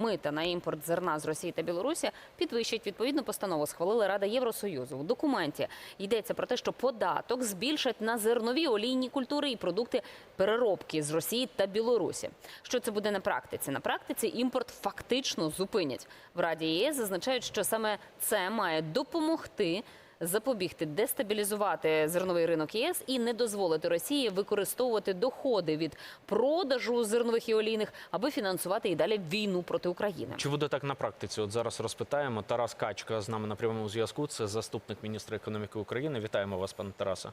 Мита на імпорт зерна з Росії та Білорусі підвищить відповідну постанову. Схвалила Рада Євросоюзу. У документі йдеться про те, що податок збільшать на зернові олійні культури і продукти переробки з Росії та Білорусі. Що це буде на практиці? На практиці імпорт фактично зупинять. В Раді ЄС зазначають, що саме це має допомогти запобігти дестабілізувати зерновий ринок ЄС і не дозволити Росії використовувати доходи від продажу зернових і олійних, аби фінансувати і далі війну проти України. Чи буде так на практиці? От зараз розпитаємо. Тарас Качка з нами на прямому зв'язку. Це заступник міністра економіки України. Вітаємо вас, пане Тарасе.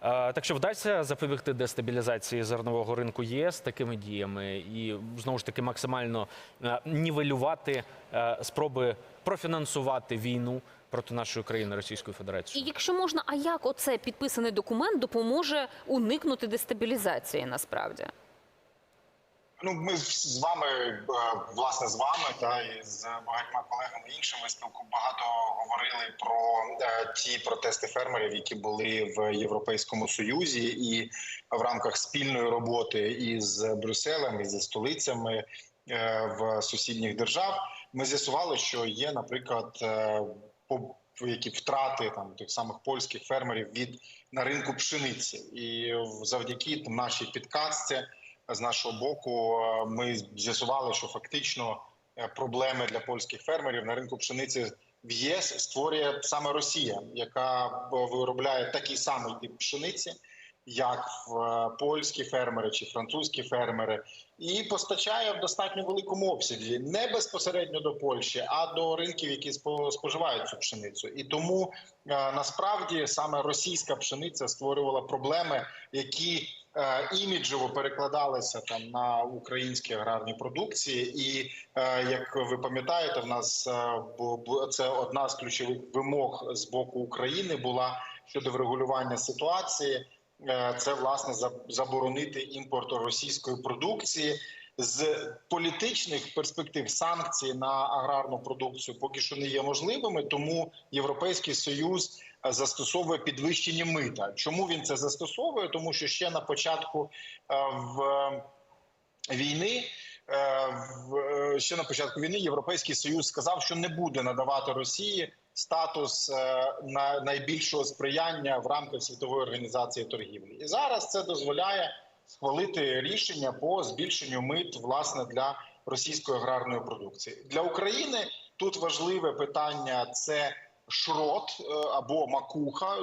Так що вдасться запобігти дестабілізації зернового ринку ЄС такими діями і знову ж таки максимально е, нівелювати е, спроби профінансувати війну проти нашої країни Російської І Федерації. якщо можна, а як оце підписаний документ допоможе уникнути дестабілізації насправді? Ну, ми з вами, е, власне, з вами та і з багатьма колегами іншими спілку багато говорили про е, ті протести фермерів, які були в Європейському Союзі, і в рамках спільної роботи із Брюсселем і зі столицями е, в сусідніх держав. Ми з'ясували, що є, наприклад, по які втрати там тих самих польських фермерів від на ринку пшениці, і завдяки там, нашій підказці з нашого боку е, ми з'ясували, що фактично е, проблеми для польських фермерів на ринку пшениці в ЄС створює саме Росія, яка виробляє такий самий тип пшениці, як в е, польські фермери чи французькі фермери, і постачає в достатньо великому обсязі не безпосередньо до Польщі, а до ринків, які спо- споживають цю пшеницю. І тому насправді саме російська пшениця створювала проблеми, які іміджево перекладалися там на українські аграрні продукції. І е, як ви пам'ятаєте, в нас е, це одна з ключових вимог з боку України була щодо врегулювання ситуації. Е, Це власне заборонити імпорт російської продукції. З політичних перспектив санкції на аграрну продукцію поки що не є можливими, тому Європейський Союз е, застосовує підвищення мита. Чому він це застосовує? Тому що ще на початку е, в війни. е, в- е, Ще на початку війни Європейський Союз сказав, що не буде надавати Росії статус на найбільшого сприяння в рамках світової організації торгівлі, і зараз це дозволяє схвалити рішення по збільшенню мит власне для російської аграрної продукції для України. Тут важливе питання це шрот е, або макуха,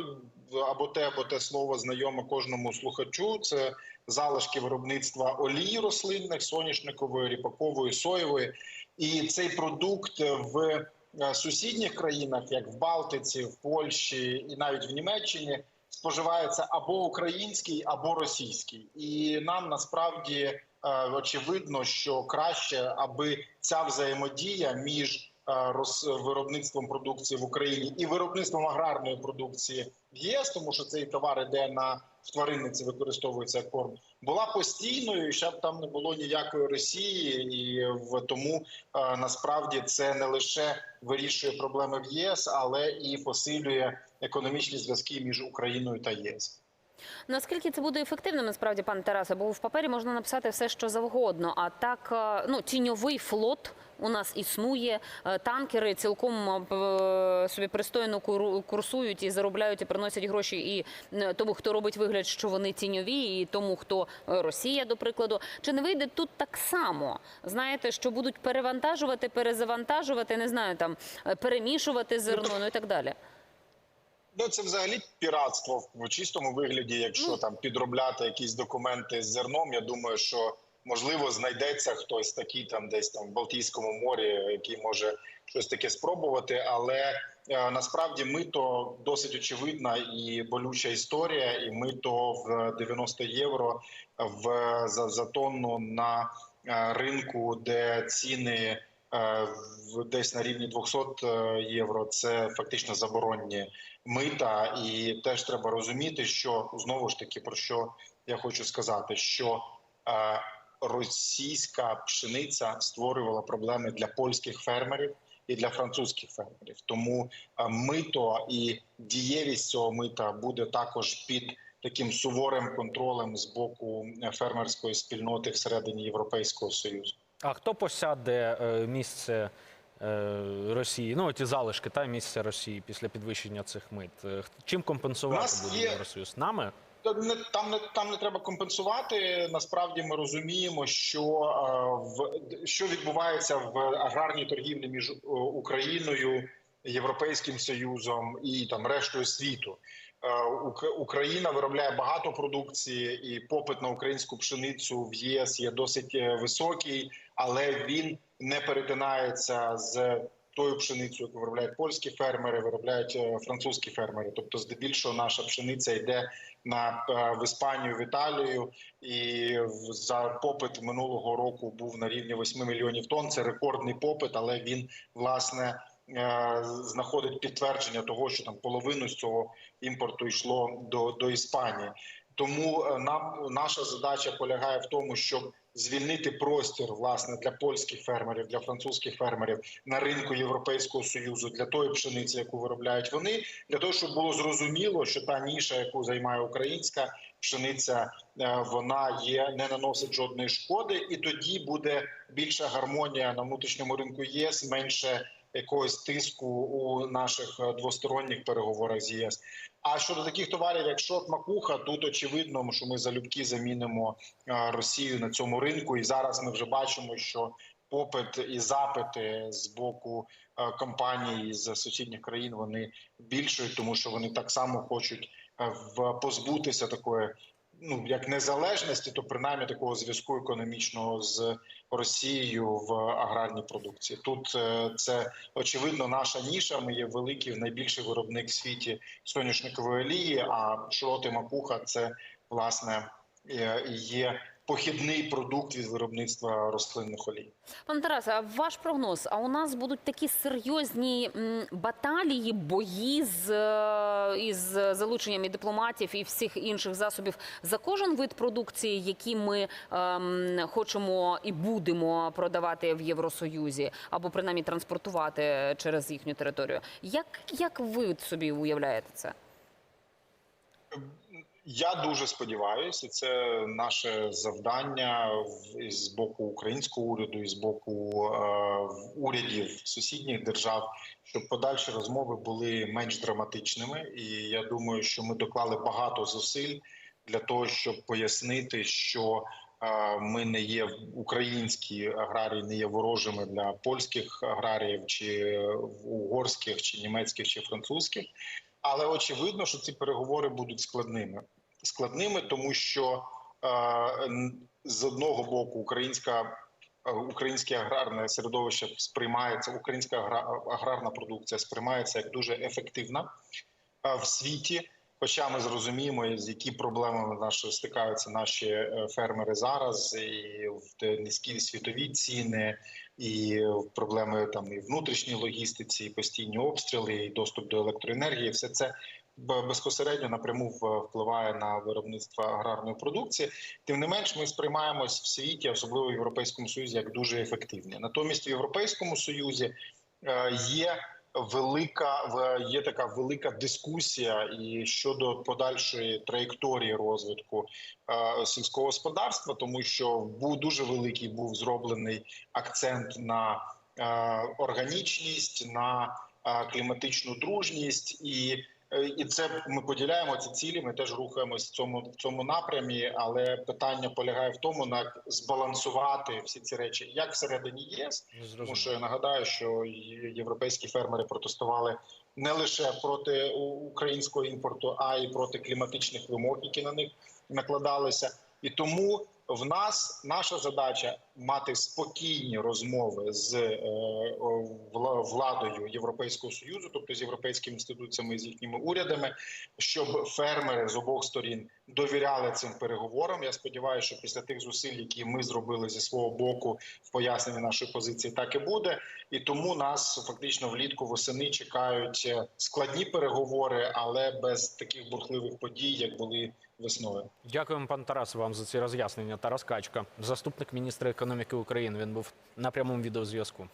або те, або те слово знайоме кожному слухачу. Це залишки виробництва олії рослинних, соняшникової, ріпакової, соєвої, і цей продукт в е, сусідніх країнах, як в Балтиці, в Польщі і навіть в Німеччині, споживається або український, або російський, і нам насправді е, очевидно, що краще, аби ця взаємодія між роз- виробництвом продукції в Україні і виробництвом аграрної продукції в ЄС, тому що цей товар іде на в тваринниці, використовується корм, була постійною, і щоб там не було ніякої Росії, і в тому е, насправді це не лише вирішує проблеми в ЄС, але і посилює економічні зв'язки між Україною та ЄС. Наскільки це буде ефективним, насправді, пане Тарасе, бо в папері можна написати все, що завгодно. А так, е, ну тіньовий флот у нас існує. е, Танкери цілком е, собі пристойно курсують і заробляють і приносять гроші і тому, хто робить вигляд, що вони тіньові, і тому, хто Росія, до прикладу. Чи не вийде тут так само? Знаєте, що будуть перевантажувати, перезавантажувати, не знаю, там перемішувати зерно, ну і так далі. Ну, це взагалі піратство в чистому вигляді. Якщо там підробляти якісь документи з зерном, я думаю, що можливо знайдеться хтось такий там десь там в Балтійському морі, який може щось таке спробувати. Але е, насправді мито досить очевидна і болюча історія, і мито в 90 євро в за, за тонну на е, ринку, де ціни. Е, Десь на рівні 200 е, євро це фактично заборонні мита, і теж треба розуміти, що знову ж таки про що я хочу сказати, що е, російська пшениця створювала проблеми для польських фермерів і для французьких фермерів. Тому мито і дієвість цього мита буде також під таким суворим контролем з боку фермерської спільноти всередині Європейського союзу. А хто посяде е, місце е, Росії? Ну, ті залишки та місце Росії після підвищення цих мит. Е, Чим компенсувати буде є- Євросоюз? Нами? Не там не там не треба компенсувати. Насправді ми розуміємо, що в що відбувається в аграрній торгівлі між Україною, Європейським Союзом і там рештою світу. Ук- Україна виробляє багато продукції, і попит на українську пшеницю в ЄС є досить високий, але він не перетинається з тою пшеницею, яку виробляють польські фермери, виробляють е, французькі фермери. Тобто, здебільшого, наша пшениця йде на е, в Іспанію, в Італію, і за попит минулого року був на рівні 8 мільйонів тонн. Це рекордний попит, але він власне е, знаходить підтвердження того, що там половину з цього імпорту йшло до, до Іспанії. Тому нам наша задача полягає в тому, щоб звільнити простір власне для польських фермерів, для французьких фермерів на ринку Європейського союзу для тої пшениці, яку виробляють вони, для того, щоб було зрозуміло, що та ніша, яку займає українська пшениця, е, вона є не наносить жодної шкоди, і тоді буде більша гармонія на внутрішньому ринку ЄС, менше якогось тиску у наших е, двосторонніх переговорах з ЄС. А щодо таких товарів, як шот макуха, тут очевидно, що ми залюбки замінимо е, Росію на цьому ринку, і зараз ми вже бачимо, що попит і запити з боку е, компаній з сусідніх країн вони більшують, тому що вони так само хочуть позбутися такої. Ну як незалежності, то принаймні такого зв'язку економічного з Росією в аграрній продукції. Тут е, це очевидно наша ніша. Ми є великий найбільший виробник в світі соняшникової олії. А шоти макуха це власне є похідний продукт від виробництва рослинних олій. Пане Тарасе, а ваш прогноз? А у нас будуть такі серйозні баталії, бої з е, із залученням і дипломатів і всіх інших засобів за кожен вид продукції, які ми ем, хочемо і будемо продавати в Євросоюзі, або принаймні транспортувати через їхню територію. Як, як ви собі уявляєте це? Я дуже сподіваюся, це наше завдання з боку українського уряду, і з боку е, урядів сусідніх держав, щоб подальші розмови були менш драматичними. І я думаю, що ми доклали багато зусиль для того, щоб пояснити, що е, ми не є українські аграрії, не є ворожими для польських аграріїв, чи угорських, чи німецьких, чи французьких. Але очевидно, що ці переговори будуть складними. Складними, тому що е, з одного боку українська е, українське аграрне середовище сприймається, українська агра- аграрна продукція сприймається як дуже ефективна е, в світі. Хоча ми зрозуміємо, з які проблемами наші стикаються наші фермери зараз, і в низькі світові ціни, і проблеми там і внутрішній логістиці, і постійні обстріли, і доступ до електроенергії, все це безпосередньо напряму впливає на виробництво аграрної продукції. Тим не менш, ми сприймаємось в світі, особливо в Європейському Союзі, як дуже ефективні. Натомість в Європейському Союзі е, є велика є така велика дискусія і щодо подальшої траєкторії розвитку е, сільського господарства, тому що був дуже великий був зроблений акцент на е, органічність, на е, кліматичну дружність і. Е, І це ми поділяємо ці цілі. Ми теж рухаємось в цьому в цьому напрямі. Але питання полягає в тому, як збалансувати всі ці речі, як всередині ЄС, тому що я нагадаю, що європейські фермери протестували не лише проти українського імпорту, а й проти кліматичних вимог, які на них накладалися. І тому в нас наша задача мати спокійні розмови з е, владою Європейського союзу, тобто з європейськими інституціями, з їхніми урядами, щоб фермери з обох сторін довіряли цим переговорам. Я сподіваюся, що після тих зусиль, які ми зробили зі свого боку в поясненні нашої позиції, так і буде. І тому нас фактично влітку восени чекають е, складні переговори, але без таких бурхливих подій, як були весною. Дякуємо, пан Тарас, вам за ці роз'яснення. Тарас Качка, заступник міністра економіки України. Він був на прямому відеозв'язку.